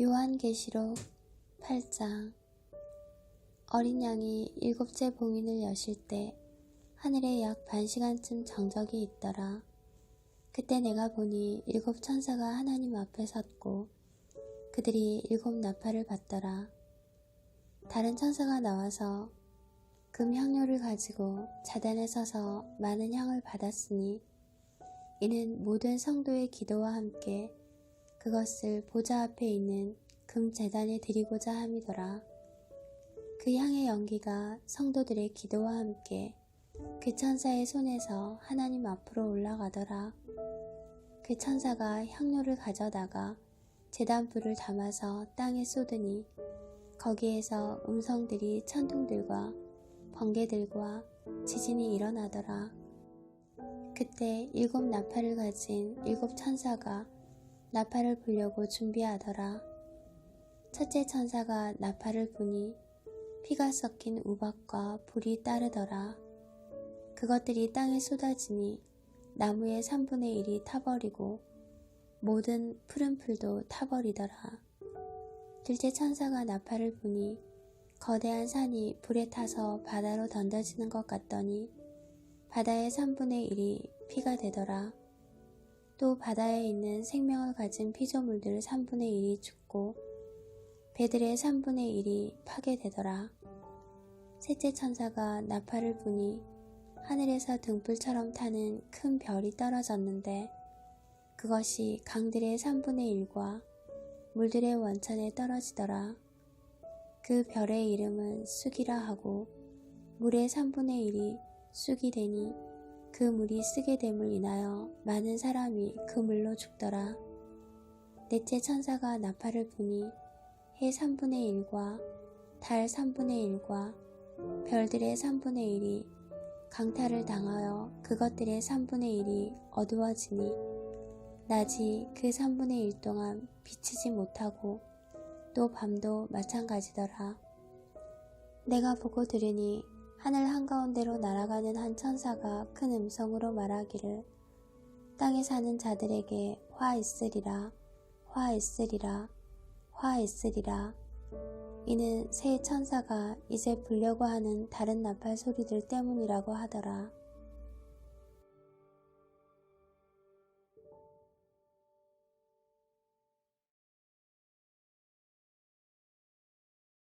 요한계시록 8장 어린 양이 일곱째 봉인을 여실 때 하늘에 약 반시간쯤 정적이 있더라. 그때 내가 보니 일곱 천사가 하나님 앞에 섰고 그들이 일곱 나팔을 받더라. 다른 천사가 나와서 금 향료를 가지고 자단에 서서 많은 향을 받았으니 이는 모든 성도의 기도와 함께 그것을 보좌 앞에 있는 금 재단에 드리고자 함이더라. 그 향의 연기가 성도들의 기도와 함께 그 천사의 손에서 하나님 앞으로 올라가더라. 그 천사가 향료를 가져다가 재단 불을 담아서 땅에 쏟으니 거기에서 음성들이 천둥들과 번개들과 지진이 일어나더라. 그때 일곱 나팔을 가진 일곱 천사가 나팔을 불려고 준비하더라. 첫째 천사가 나팔을 부니 피가 섞인 우박과 불이 따르더라. 그것들이 땅에 쏟아지니 나무의 3분의 1이 타버리고 모든 푸른 풀도 타버리더라. 둘째 천사가 나팔을 부니 거대한 산이 불에 타서 바다로 던져지는 것 같더니 바다의 3분의 1이 피가 되더라. 또 바다에 있는 생명을 가진 피조물들 3분의 1이 죽고 배들의 3분의 1이 파괴되더라. 셋째 천사가 나팔을 부니 하늘에서 등불처럼 타는 큰 별이 떨어졌는데 그것이 강들의 3분의 1과 물들의 원천에 떨어지더라. 그 별의 이름은 쑥이라 하고 물의 3분의 1이 쑥이 되니 그 물이 쓰게 됨을 인하여 많은 사람이 그 물로 죽더라. 넷째 천사가 나팔을 부니 해 3분의 1과 달 3분의 1과 별들의 3분의 1이 강탈을 당하여 그것들의 3분의 1이 어두워지니 낮이 그 3분의 1 동안 비치지 못하고 또 밤도 마찬가지더라. 내가 보고 들으니 하늘 한가운데로 날아가는 한 천사가 큰 음성으로 말하기를 땅에 사는 자들에게 화 있으리라 화 있으리라 화 있으리라 이는 새 천사가 이제 불려고 하는 다른 나팔 소리들 때문이라고 하더라.